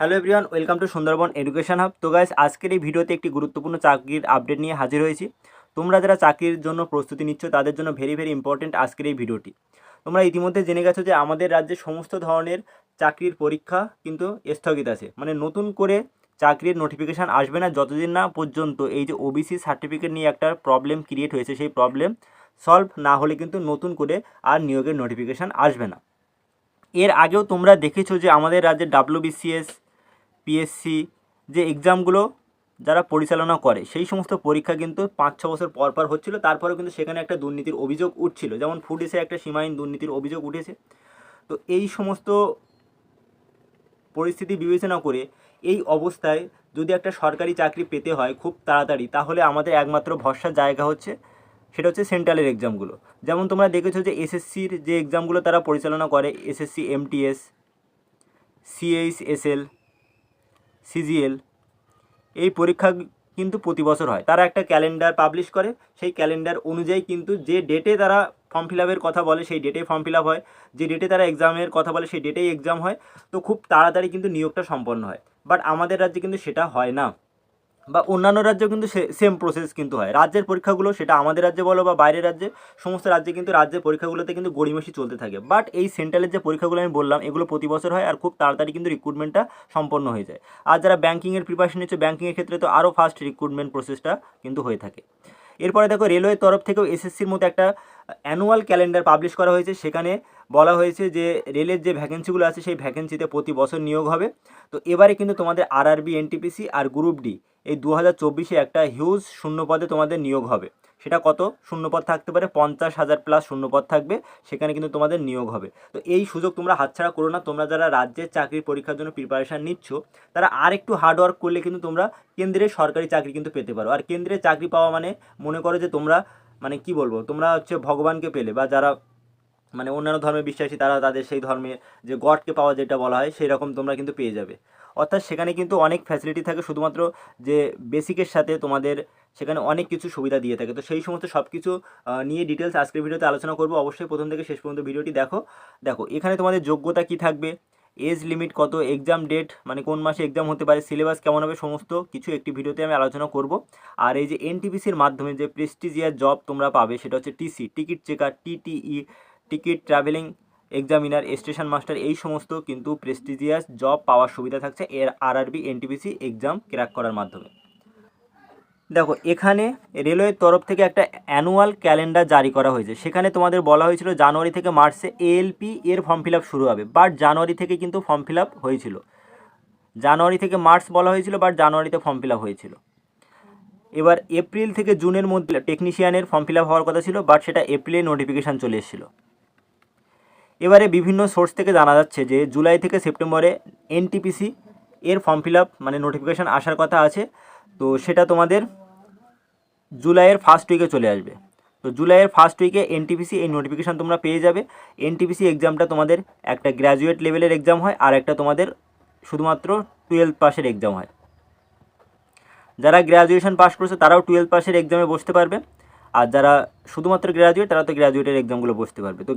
Hello everyone welcome to Sundarban education hub তো guys আজকের এই ভিডিওতে একটি গুরুত্বপূর্ণ চাকরির আপডেট নিয়ে হাজির হয়েছি। তোমরা যারা চাকরির জন্য প্রস্তুতি নিচ্ছ, তাদের জন্য ভেরি ভেরি ইম্পর্টেন্ট আজকের এই ভিডিওটি। তোমরা ইতিমধ্যে জেনে গেছো যে আমাদের রাজ্যে সমস্ত ধরনের চাকরির পরীক্ষা কিন্তু স্থগিত আছে। মানে নতুন করে চাকরির নোটিফিকেশান আসবে না যতদিন না পর্যন্ত এই যে ওবিসি সার্টিফিকেট নিয়ে একটা প্রবলেম ক্রিয়েট হয়েছে, সেই প্রবলেম সলভ না হলে কিন্তু নতুন করে আর নিয়োগের নোটিফিকেশান আসবে না। এর আগেও তোমরা দেখেছ যে আমাদের রাজ্যে ডাব্লিউবিসিএস পিএসসি যে এক্সামগুলো যারা পরিচালনা করে, সেই সমস্ত পরীক্ষা কিন্তু পাঁচ ছ বছর পর পর হচ্ছিল। তারপরেও কিন্তু সেখানে একটা দুর্নীতির অভিযোগ উঠছিল। যেমন ফুডিসে একটা সীমাহীন দুর্নীতির অভিযোগ উঠেছে। তো এই সমস্ত পরিস্থিতি বিবেচনা করে এই অবস্থায় যদি একটা সরকারি চাকরি পেতে হয় খুব তাড়াতাড়ি, তাহলে আমাদের একমাত্র ভরসার জায়গা হচ্ছে, সেটা হচ্ছে সেন্ট্রালের এক্সামগুলো যেমন তোমরা দেখেছ যে এসএসসির যে এক্সামগুলো তারা পরিচালনা করে SSC MTS CH CHSL CGL. এই পরীক্ষা কিন্তু প্রতি বছর হয়। তারা একটা ক্যালেন্ডার পাবলিশ করে। সেই ক্যালেন্ডার অনুযায়ী কিন্তু যে ডেটে তারা ফর্ম ফিল আপের কথা বলে, সেই ডেটে ফর্ম ফিল আপ হয়। যে ডেটে তারা এক্সামের কথা বলে, সেই ডেটেই এক্সাম হয়। তো খুব তাড়াতাড়ি কিন্তু নিয়োগটা সম্পন্ন হয়। বাট আমাদের রাজ্যে কিন্তু সেটা হয় না। বা অন্যান্য রাজ্যেও কিন্তু সেম প্রসেস কিন্তু হয়। রাজ্যের পরীক্ষাগুলো সেটা আমাদের রাজ্যে বলো বা বাইরের রাজ্যে, সমস্ত রাজ্যে কিন্তু রাজ্যের পরীক্ষাগুলোতে কিন্তু গড়িমসি চলতে থাকে। বাট এই সেন্ট্রালের যে পরীক্ষাগুলো আমি বললাম, এগুলো প্রতি বছর হয় আর খুব তাড়াতাড়ি কিন্তু রিক্রুটমেন্টটা সম্পন্ন হয়ে যায়। আর যারা ব্যাঙ্কিংয়ের প্রিপারেশন নিচ্ছে ব্যাঙ্কিংয়ের ক্ষেত্রে তো আরও ফাস্ট রিক্রুটমেন্ট প্রসেসটা কিন্তু হয়ে থাকে। এরপরে দেখো রেলওয়ের তরফ থেকেও এসএসসির মতো একটা অ্যানুয়াল ক্যালেন্ডার পাবলিশ করা হয়েছে। সেখানে বলা হয়েছে যে রেলের যে ভ্যাকেন্সিগুলো আছে, সেই ভ্যাকেন্সিতে প্রতি বছর নিয়োগ হবে। তো এবারে কিন্তু তোমাদের আরআরবি এনটিপিসি আর গ্রুপ ডি এই দু হাজার চব্বিশে একটা হিউজ শূন্যপদে তোমাদের নিয়োগ হবে। সেটা কত? শূন্যপদ থাকতে পারে পঞ্চাশ হাজার প্লাস শূন্যপদ থাকবে, সেখানে কিন্তু তোমাদের নিয়োগ হবে। তো এই সুযোগ তোমরা হাতছাড়া করো না, তোমরা যারা রাজ্যের চাকরির পরীক্ষার জন্য প্রিপারেশান নিচ্ছ, তারা আর একটু হার্ডওয়ার্ক করলে কিন্তু তোমরা কেন্দ্রের সরকারি চাকরি কিন্তু পেতে পারো। আর কেন্দ্রে চাকরি পাওয়া মানে মনে করো যে তোমরা মানে কি বলব? তোমরা হচ্ছে ভগবানকে পেলে বা যারা মানে অন্যান্য ধর্মে বিশ্বাসী, তারা তাদের সেই ধর্মে যে গডকে পাওয়া যেটা বলা হয় সেই রকম তোমরা কিন্তু পেয়ে যাবে। অর্থাৎ সেখানে কিন্তু অনেক ফ্যাসিলিটি থাকে, শুধুমাত্র যে বেসিকের সাথে তোমাদের সেখানে অনেক কিছু সুবিধা দিয়ে থাকে। তো সেই সমস্ত সব কিছু নিয়ে ডিটেলস আজকের ভিডিওতে আলোচনা করব। অবশ্যই প্রথম থেকে শেষ পর্যন্ত ভিডিওটি দেখো। দেখো, এখানে তোমাদের যোগ্যতা কি থাকবে? এজ লিমিট কত? এক্সাম ডেট মানে কোন মাসে এক্সাম হতে পারে? সিলেবাস কেমন হবে? সমস্ত কিছু একটি ভিডিওতে আমি আলোচনা করব। আর এই যে এনটিপিসির মাধ্যমে যে প্রেস্টিজিয়ার জব তোমরা পাবে, সেটা হচ্ছে TC ticket checker TTE ticket travelling examiner, station master, এই সমস্ত কিন্তু প্রেস্টিজিয়াস জব পাওয়ার সুবিধা থাকছে এর আর আরআরবি, এনটিপিসি এক্সাম ক্র্যাক করার মাধ্যমে। দেখো, এখানে রেলওয়ের তরফ থেকে একটা অ্যানুয়াল ক্যালেন্ডার জারি করা হয়েছে। সেখানে তোমাদের বলা হয়েছিল জানুয়ারি থেকে মার্চে এএলপি এর ফর্ম ফিল শুরু হবে, বাট জানুয়ারি থেকে কিন্তু ফর্ম ফিল হয়েছিল। জানুয়ারি থেকে মার্চ বলা হয়েছিল, বাট জানুয়ারিতে ফর্ম ফিল হয়েছিল। এবার এপ্রিল থেকে জুনের মধ্যে টেকনিশিয়ানের ফর্ম ফিল হওয়ার কথা ছিল, বাট সেটা এপ্রিলে নোটিফিকেশান চলে এসেছিল। এবারে বিভিন্ন সোর্স থেকে জানা যাচ্ছে যে জুলাই থেকে সেপ্টেম্বরে এনটিপিসি এর ফর্ম ফিল মানে নোটিফিকেশান আসার কথা আছে। তো সেটা তোমাদের জুলাইয়ের ফার্স্ট উইকে চলে আসবে। তো জুলাইয়ের ফার্স্ট উইকে এনটিপিসি এই নোটিফিকেশান তোমরা পেয়ে যাবে। এনটিপিসি এক্সামটা তোমাদের একটা গ্র্যাজুয়েট লেভেলের এক্সাম হয়, আর একটা তোমাদের শুধুমাত্র টুয়েলভ পাসের এক্সাম হয়। যারা গ্র্যাজুয়েশন পাস করছে, তারাও টুয়েলভ পাসের এক্সামে বসতে পারবে। আর যারা শুধুমাত্র গ্র্যাজুয়েট তারা তো গ্র্যাজুয়েটের এক্সামগুলো বসতে পারবে। তো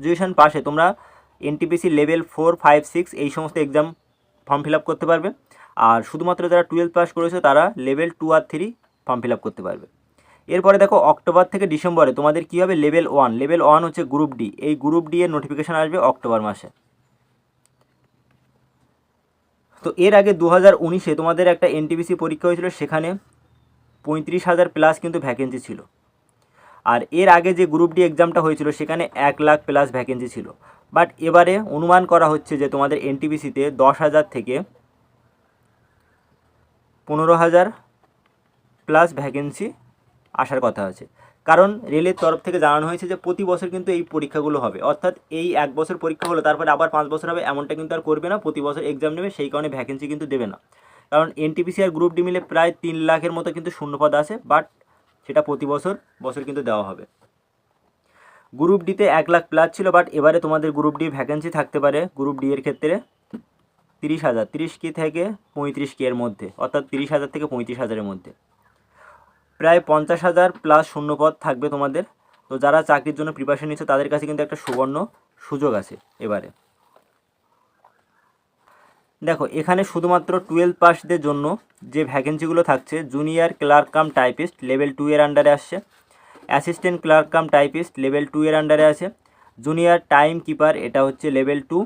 গ্র্যাজুয়েশন পাশে তোমরা NTPC level four five six এই সমস্ত এক্সাম ফর্ম ফিল আপ করতে পারবে। আর শুধুমাত্র যারা টুয়েলভ পাস করেছে, তারা লেভেল টু আর থ্রি ফর্ম ফিল আপ করতে পারবে। এরপরে দেখো অক্টোবর থেকে ডিসেম্বরে তোমাদের কী হবে? লেভেল ওয়ান লেভেল ওয়ান হচ্ছে গ্রুপ ডি এই গ্রুপ ডি এর নোটিফিকেশান আসবে অক্টোবর মাসে। তো এর আগে দু হাজার উনিশে তোমাদের একটা এনটিপিসি পরীক্ষা হয়েছিল, সেখানে পঁয়ত্রিশ হাজার প্লাস কিন্তু ভ্যাকেন্সি ছিল। আর এর আগে যে গ্রুপ ডি এক্সামটা হয়েছিল, সেখানে এক লাখ প্লাস ভ্যাকেন্সি ছিল। বাট এবারে অনুমান করা হচ্ছে যে তোমাদের এনটিপিসিতে দশ হাজার থেকে পনেরো হাজার প্লাস ভ্যাকেন্সি আসার কথা আছে। কারণ রেলের তরফ থেকে জানানো হয়েছে যে প্রতি বছর কিন্তু এই পরীক্ষাগুলো হবে। অর্থাৎ এই এক বছর পরীক্ষা হলো তারপরে আবার পাঁচ বছর হবে, এমনটা কিন্তু আর করবে না। প্রতি বছর এক্সাম নেবে, সেই কারণে ভ্যাকেন্সি কিন্তু দেবে না। কারণ এনটিপিসি আর গ্রুপ ডি মিলে প্রায় তিন লাখের মতো কিন্তু শূন্যপদ আছে। বাট সেটা প্রতি বছর বছর কিন্তু দেওয়া হবে। গ্রুপ ডিতে এক লাখ প্লাস ছিল বাট এবারে তোমাদের গ্রুপ ডি ভ্যাকেন্সি থাকতে পারে। গ্রুপ ডি এর ক্ষেত্রে তিরিশ হাজার, তিরিশ কে থেকে পঁয়ত্রিশ কে এর মধ্যে, অর্থাৎ তিরিশ হাজার থেকে পঁয়ত্রিশ হাজারের মধ্যে। প্রায় পঞ্চাশ হাজার প্লাস শূন্যপদ থাকবে তোমাদের। তো যারা চাকরির জন্য প্রিপারেশন নিচ্ছে, তাদের কাছে কিন্তু একটা সুবর্ণ সুযোগ আছে এবারে। দেখো, এখানে শুধুমাত্র টুয়েলভ পাসদের জন্য যে ভ্যাকেন্সিগুলো থাকছে junior clerk cum typist level two এর আন্ডারে আসছে assistant clerk cum typist level two এর আন্ডারে আছে জুনিয়র টাইম কিপার এটা হচ্ছে লেভেল টু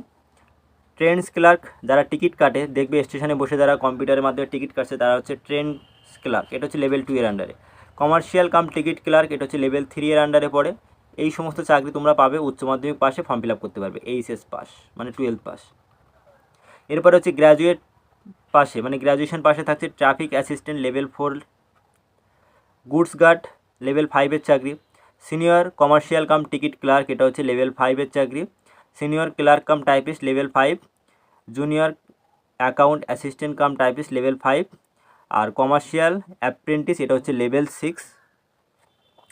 ট্রেন্স ক্লার্ক যারা টিকিট কাটে, দেখবে স্টেশনে বসে যারা কম্পিউটারের মাধ্যমে টিকিট কাটছে, তারা হচ্ছে ট্রেন্স ক্লার্ক এটা হচ্ছে লেভেল টু এর আন্ডারে কমার্শিয়াল কাম টিকিট ক্লার্ক এটা হচ্ছে লেভেল থ্রি এর আন্ডারে পড়ে। এই সমস্ত চাকরি তোমরা পাবে, উচ্চ মাধ্যমিক পাশে ফর্ম ফিল আপ করতে পারবে, এইচএস পাস মানে টুয়েলভ পাস। এরপরে হচ্ছে গ্র্যাজুয়েট পাশে মানে গ্র্যাজুয়েশন পাশে থাকছে traffic assistant level four goods guard level ফাইভের চাকরি senior commercial cum ticket clerk এটা হচ্ছে লেভেল ফাইভের চাকরি senior clerk cum typist level five junior account assistant cum typist level five আর কমার্শিয়াল অ্যাপ্রেন্টিস এটা হচ্ছে লেভেল সিক্স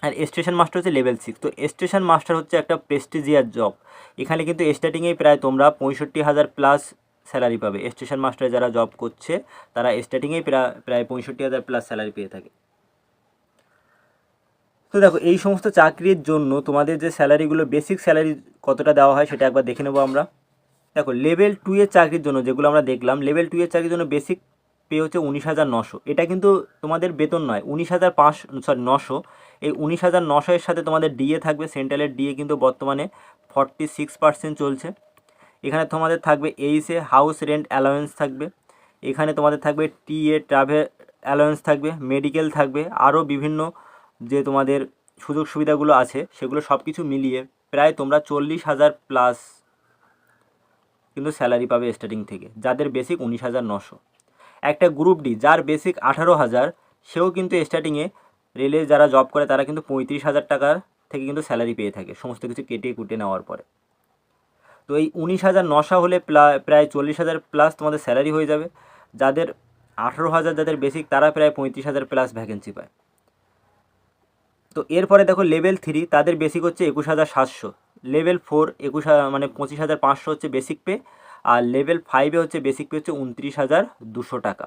আর স্টেশন মাস্টার হচ্ছে লেভেল সিক্স তো স্টেশন মাস্টার হচ্ছে একটা প্রেস্টিজিয়ার জব এখানে কিন্তু স্টার্টিংয়েই প্রায় তোমরা পঁয়ষট্টি হাজার প্লাস স্যালারি পাবে। স্টেশন মাস্টারে যারা জব করছে, তারা স্টার্টিংয়েই প্রায় প্রায় পঁয়ষট্টি হাজার প্লাস স্যালারি পেয়ে থাকে। তো দেখো, এই সমস্ত চাকরির জন্য তোমাদের যে স্যালারিগুলো বেসিক স্যালারি কতটা দেওয়া হয় সেটা একবার দেখে নেব আমরা। দেখো লেভেল টু এর চাকরির জন্য যেগুলো আমরা দেখলাম লেভেল টু এর চাকরির জন্য বেসিক পে হচ্ছে উনিশ হাজার নশো। এটা কিন্তু তোমাদের বেতন নয়, উনিশ হাজার পাঁচ সরি নশো। এই উনিশ হাজার নশো এর সাথে তোমাদের ডিএ থাকবে সেন্ট্রালের ডিএ কিন্তু বর্তমানে ফর্টি সিক্স পার্সেন্ট চলছে। এখানে তোমাদের থাকবে এইসে হাউস রেন্ট অ্যালাওয়েন্স থাকবে। এখানে তোমাদের থাকবে টিএ ট্রাভেল অ্যালাওয়েন্স থাকবে মেডিকেল থাকবে আরও বিভিন্ন যে তোমাদের সুযোগ সুবিধাগুলো আছে, সেগুলো সব কিছু মিলিয়ে প্রায় তোমরা চল্লিশ হাজার প্লাস কিন্তু স্যালারি পাবে স্টার্টিং থেকে, যাদের বেসিক উনিশ হাজার নশো। একটা গ্রুপ ডি যার বেসিক আঠারো হাজার, সেও কিন্তু স্টার্টিংয়ে রেলে যারা জব করে, তারা কিন্তু পঁয়ত্রিশ হাজার টাকার থেকে কিন্তু স্যালারি পেয়ে থাকে, সমস্ত কিছু কেটে কুটে নেওয়ার পরে। তো এই উনিশ হাজার নশা হলে প্রায় চল্লিশ হাজার প্লাস তোমাদের স্যালারি হয়ে যাবে। যাদের আঠারো হাজার, যাদের বেসিক তারা প্রায় পঁয়ত্রিশ হাজার প্লাস ভ্যাকেন্সি পায়। তো এরপরে দেখো লেভেল থ্রি তাদের বেসিক হচ্ছে একুশ হাজার সাতশো। লেভেল ফোর একুশ মানে পঁচিশ হাজার পাঁচশো হচ্ছে বেসিক পে আর লেভেল ফাইভে হচ্ছে বেসিক পে হচ্ছে উনত্রিশ হাজার দুশো টাকা।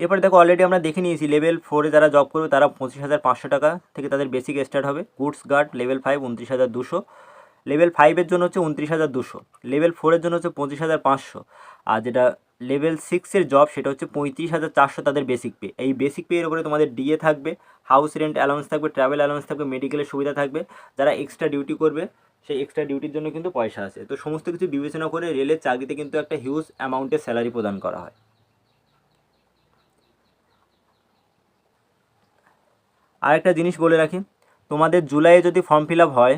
এরপরে দেখো অলরেডি আমরা দেখে নিয়েছি লেভেল ফোরে যারা জব করবে, তারা পঁচিশ হাজার পাঁচশো টাকা থেকে তাদের বেসিক স্টার্ট হবে। গুডস গার্ড লেভেল ফাইভ উনত্রিশ হাজার দুশো। লেভেল ফাইভের জন্য হচ্ছে উনত্রিশ হাজার দুশো। লেভেল ফোরের জন্য হচ্ছে পঁচিশ হাজার পাঁচশো। আর যেটা লেভেল সিক্সের জব সেটা হচ্ছে পঁয়ত্রিশ হাজার চারশো তাদের বেসিক পে এই বেসিক পে এর উপরে তোমাদের ডিএ থাকবে হাউস রেন্ট অ্যালাউন্স থাকবে ট্রাভেল অ্যালাউন্স থাকবে মেডিকেলের সুবিধা থাকবে। যারা এক্সট্রা ডিউটি করবে, সেই এক্সট্রা ডিউটির জন্য কিন্তু পয়সা আছে। তো সমস্ত কিছু বিবেচনা করে রেলের চাকরিতে কিন্তু একটা হিউজ অ্যামাউন্টের স্যালারি প্রদান করা হয়। আর একটা জিনিস বলে রাখি, তোমাদের জুলাইয়ে যদি ফর্ম ফিল আপ হয়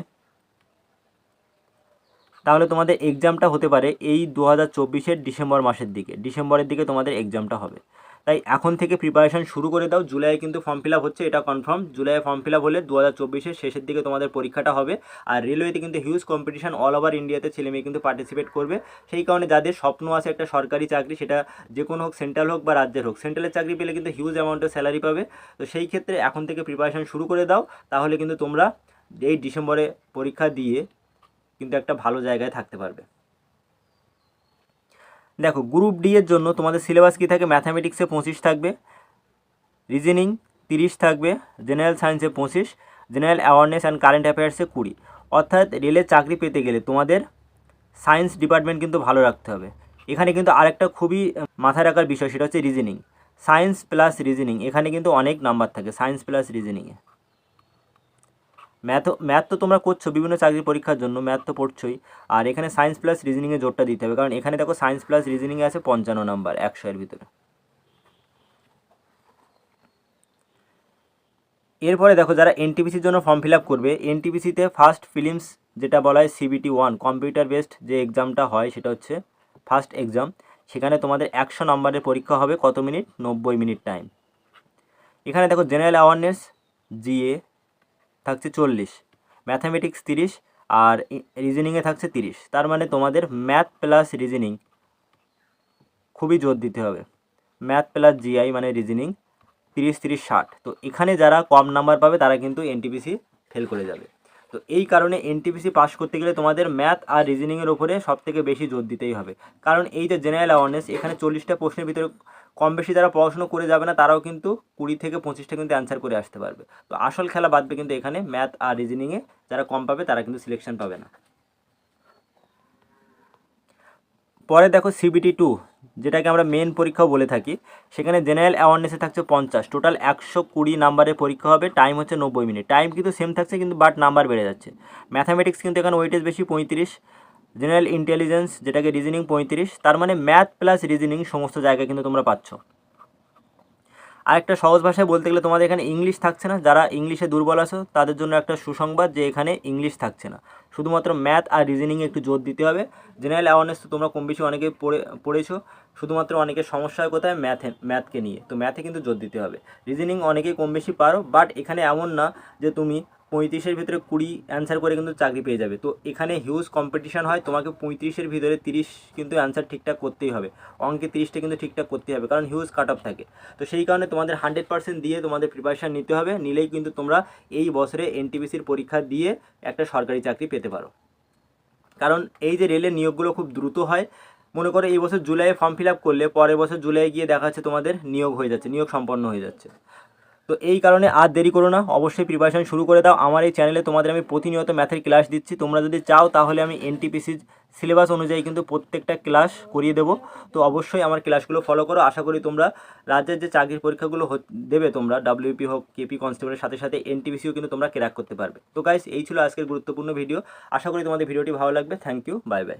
তাহলে তোমাদের এক্সামটা হতে পারে এই দু হাজার চব্বিশের ডিসেম্বর মাসের দিকে। ডিসেম্বরের দিকে তোমাদের এক্সামটা হবে। তাই এখন থেকে প্রিপারেশান শুরু করে দাও। জুলাইয়ে কিন্তু ফর্ম ফিল হচ্ছে, এটা কনফার্ম জুলাইয়ে ফর্ম ফিল হলে দু হাজার চব্বিশের শেষের দিকে তোমাদের পরীক্ষাটা হবে। আর রেলওয়েতে কিন্তু হিউজ কম্পিটিশান অল ওভার ইন্ডিয়াতে ছেলে মেয়ে কিন্তু পার্টিসিপেট করবে। সেই কারণে যাদের স্বপ্ন আছে একটা সরকারি চাকরি, সেটা যে কোনো হোক সেন্ট্রাল হোক বা রাজ্যের হোক সেন্ট্রালের চাকরি পেলে কিন্তু হিউজ অ্যামাউন্টের স্যালারি পাবে। তো সেই ক্ষেত্রে এখন থেকে প্রিপারেশান শুরু করে দাও। তাহলে কিন্তু তোমরা এই ডিসেম্বরে পরীক্ষা দিয়ে কিন্তু একটা ভালো জায়গায় থাকতে পারবে। দেখো গ্রুপ ডি এর জন্য তোমাদের সিলেবাস কী থাকে? ম্যাথামেটিক্সে পঁচিশ থাকবে রিজনিং তিরিশ থাকবে জেনারেল সায়েন্সে পঁচিশ জেনারেল অ্যাওয়ারনেস অ্যান্ড কারেন্ট অ্যাফেয়ার্সে কুড়ি। অর্থাৎ রেলের চাকরি পেতে গেলে তোমাদের সায়েন্স ডিপার্টমেন্ট কিন্তু ভালো রাখতে হবে। এখানে কিন্তু আরেকটা খুবই মাথায় রাখার বিষয় সেটা হচ্ছে রিজনিং সায়েন্স প্লাস রিজনিং এখানে কিন্তু অনেক নাম্বার থাকে সায়েন্স প্লাস রিজনিংয়ে ম্যাথ ম্যাথ তো তোমরা করছ, বিভিন্ন চাকরির পরীক্ষার জন্য ম্যাথ তো পড়ছোই। আর এখানে সায়েন্স প্লাস রিজনিংয়ে জোরটা দিতে হবে, কারণ এখানে দেখো সায়েন্স প্লাস রিজনিংয়ে আছে পঞ্চান্ন নাম্বার একশো এর ভিতরে। এরপরে দেখো যারা এনটিপিসির জন্য ফর্ম ফিল আপ করবে এনটিপিসিতে ফার্স্ট ফিলিমস যেটা বলা হয় সিবিটি ওয়ান কম্পিউটার বেসড যে এক্সামটা হয় সেটা হচ্ছে ফার্স্ট এক্সাম সেখানে তোমাদের একশো নম্বরের পরীক্ষা হবে, কত মিনিট? নব্বই মিনিট টাইম এখানে দেখো জেনারেল অ্যাওয়ারনেস জিএ থাকছে চল্লিশ ম্যাথামেটিক্স তিরিশ আর রিজনিংয়ে থাকছে তিরিশ। তার মানে তোমাদের ম্যাথ প্লাস রিজনিং খুবই জোর দিতে হবে। ম্যাথ প্লাস জিআই মানে রিজনিং তিরিশ তিরিশ, ষাট। তো এখানে যারা কম নাম্বার পাবে, তারা কিন্তু এনটিপিসি ফেল করে যাবে। তো এই কারণে এনটিপিসি পাস করতে গেলে তোমাদের ম্যাথ আর রিজনিংয়ের ওপরে সব থেকে বেশি জোর দিতেই হবে। কারণ এই যে জেনারেল অ্যাওয়ারনেস এখানে চল্লিশটা প্রশ্নের ভিতরে কম বেশি যারা পড়াশুনো করে যাবে না, তারাও কিন্তু কুড়ি থেকে পঁচিশটা কিন্তু অ্যান্সার করে আসতে পারবে। তো আসল খেলা বাদবে কিন্তু এখানে ম্যাথ আর রিজনিংয়ে যারা কম পাবে, তারা কিন্তু সিলেকশন পাবে না। পরে দেখো সিবিটি টু যেটাকে আমরা মেন পরীক্ষাও বলে থাকি। সেখানে জেনারেল অ্যাওয়ারনেসে থাকছে পঞ্চাশ। টোটাল একশো কুড়ি নাম্বারের পরীক্ষা হবে টাইম হচ্ছে নব্বই মিনিট টাইম কিন্তু সেম থাকছে, কিন্তু বাট নাম্বার বেড়ে যাচ্ছে। ম্যাথামেটিক্স কিন্তু এখানে ওয়েটেজ বেশি, পঁয়ত্রিশ। জেনারেল ইন্টেলিজেন্স যেটাকে রিজনিং পঁয়ত্রিশ, তার মানে ম্যাথ প্লাস রিজনিং সমস্ত জায়গায় কিন্তু তোমরা পাচ্ছ। আর একটা সহজ ভাষায় বলতে গেলে তোমাদের এখানে ইংলিশ থাকছে না। যারা ইংলিশে দুর্বল আছো, তাদের জন্য একটা সুসংবাদ যে এখানে ইংলিশ থাকছে না। শুধুমাত্র ম্যাথ আর রিজনিংয়ে একটু জোর দিতে হবে। জেনারেল অ্যাওয়ারনেস তো তোমরা কম বেশি অনেকে পড়ে, পড়েছো। শুধুমাত্র অনেকের সমস্যা কোথায়? ম্যাথে, ম্যাথকে নিয়ে। তো ম্যাথে কিন্তু জোর দিতে হবে। রিজনিং অনেকেই কম বেশি পারো, বাট এখানে এমন না যে তুমি পঁয়ত্রিশের ভিতরে কুড়ি অ্যান্সার করে কিন্তু চাকরি পেয়ে যাবে। তো এখানে হিউজ কম্পিটিশান হয়, তোমাকে পঁয়ত্রিশের ভিতরে তিরিশ কিন্তু অ্যান্সার ঠিকঠাক করতেই হবে। অঙ্কে তিরিশটা কিন্তু ঠিকঠাক করতেই হবে, কারণ হিউজ কাট অফ থাকে। তো সেই কারণে তোমাদের হান্ড্রেড পার্সেন্ট দিয়ে তোমাদের প্রিপারেশান নিতে হবে, নিলেই কিন্তু তোমরা এই বছরে এনটিপিসির পরীক্ষা দিয়ে একটা সরকারি চাকরি পেতে পারো। কারণ এই যে রেলের নিয়োগগুলো খুব দ্রুত হয়, মনে করো এই বছর জুলাইয়ে ফর্ম ফিল আপ করলে পরের বছর জুলাই গিয়ে দেখা যাচ্ছে তোমাদের নিয়োগ হয়ে যাচ্ছে, নিয়োগ সম্পন্ন হয়ে যাচ্ছে। তো এই কারণে আর দেরি করো না, অবশ্যই প্রিপারেশন শুরু করে দাও। আমার এই চ্যানেলে তোমাদের আমি প্রতিনিয়ত ম্যাথের ক্লাস দিচ্ছি। তোমরা যদি চাও তাহলে আমি এনটিপিসি সিলেবাস অনুযায়ী কিন্তু প্রত্যেকটা ক্লাস করিয়ে দেবো। তো অবশ্যই আমার ক্লাসগুলো ফলো করো। আশা করি তোমরা রাজ্যের যে চাকরির পরীক্ষাগুলো দেবে তোমরা ডাব্লিউপি হোক কেপি কনস্টেবলের সাথে সাথে এনটিপিসিও কিন্তু তোমরা ক্র্যাক করতে পারবে। তো গাইস এই ছিল আজকের গুরুত্বপূর্ণ ভিডিও আশা করি তোমাদের ভিডিওটি ভালো লাগবে। Thank you bye bye